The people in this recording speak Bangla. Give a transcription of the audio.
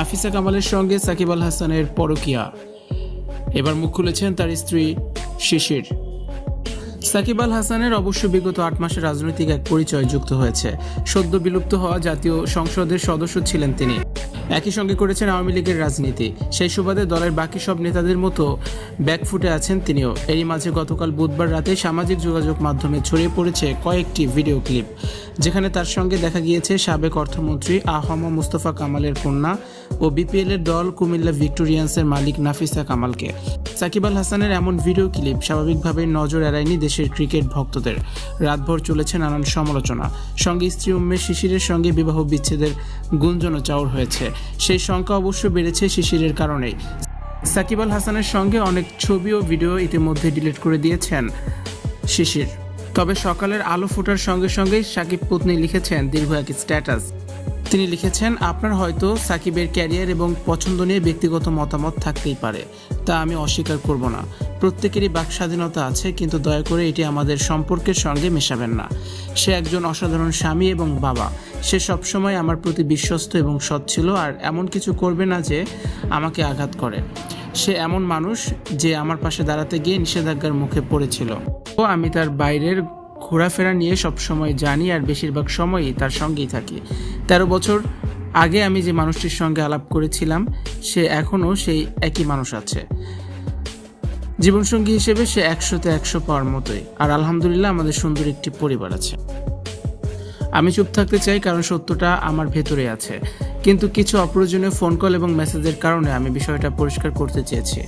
নাফিসা কামালের সঙ্গে সাকিব আল হাসানের পরকিয়া। এবার মুখ খুলেছেন তার স্ত্রী শিশির। সাকিব আল হাসানের অবশ্য বিগত আট মাসে রাজনৈতিক এক পরিচয় যুক্ত হয়েছে। সদ্য বিলুপ্ত হওয়া জাতীয় সংসদের সদস্য ছিলেন তিনি। একই সঙ্গে করেছেন আওয়ামী লীগের রাজনীতি। সেই সুবাদে দলের বাকি সব নেতাদের মতো ব্যাকফুটে আছেন তিনিও। এরই মাঝে গতকাল বুধবার রাতে সামাজিক যোগাযোগ মাধ্যমে ছড়িয়ে পড়েছে কয়েকটি ভিডিও ক্লিপ। যেখানে তার সঙ্গে দেখা গিয়েছে সাবেক অর্থমন্ত্রী আহম মুস্তফা কামালের কন্যা ও বিপিএল এর দল কুমিল্লা ভিক্টোরিয়ান্সের মালিক নাফিসা কামালকে। সাকিব আল হাসানের এমন ভিডিও ক্লিপ স্বাভাবিকভাবেই নজর এড়ায়নি দেশের ক্রিকেট ভক্তদের। রাতভর চলেছে নানান সমালোচনা। সঙ্গে স্ত্রী উম্মের শিশিরের সঙ্গে বিবাহ বিচ্ছেদের গুঞ্জনও চাউর হয়েছে। সেই সংখ্যা অবশ্য বেড়েছে শিশিরের কারণেই। সাকিব আল হাসানের সঙ্গে অনেক ছবি ও ভিডিও ইতিমধ্যে ডিলিট করে দিয়েছেন শিশির। তবে সকালের আলো ফোটার সঙ্গে সঙ্গেই সাকিব পত্নী লিখেছেন দীর্ঘ এক স্ট্যাটাস। তিনি লিখেছেন, আপনার হয়তো সাকিবের ক্যারিয়ার এবং পছন্দ নিয়ে ব্যক্তিগত মতামত থাকতেই পারে, তা আমি অস্বীকার করব না। প্রত্যেকেরই বাক স্বাধীনতা আছে, কিন্তু দয়া করে এটি আমাদের সম্পর্কের সঙ্গে মেশাবেন না। সে একজন অসাধারণ স্বামী এবং বাবা। সে সবসময় আমার প্রতি বিশ্বস্ত এবং সৎ ছিল, আর এমন কিছু করবে না যে আমাকে আঘাত করে। সে এমন মানুষ যে আমার পাশে দাঁড়াতে গিয়ে নিষেধাজ্ঞার মুখে পড়েছিল। ও আমি তার বাইরের ঘোরাফেরা নিয়ে সবসময় জানি আর বেশিরভাগ সময়ই তার সঙ্গেই থাকি। তেরো বছর আগে আমি যে মানুষটির সঙ্গে আলাপ করেছিলাম, সে এখনও সেই একই মানুষ আছে। জীবনসঙ্গী হিসেবে সে একশোতে একশো পাওয়ার মতোই, আর আলহামদুলিল্লাহ আমাদের সুন্দর একটি পরিবার আছে। আমি চুপ থাকতে চাই কারণ সত্যটা আমার ভেতরে আছে। কিন্তু কিছু অপ্রয়োজনীয় ফোন কল এবং মেসেজের কারণে আমি বিষয়টা পরিষ্কার করতে চেয়েছি।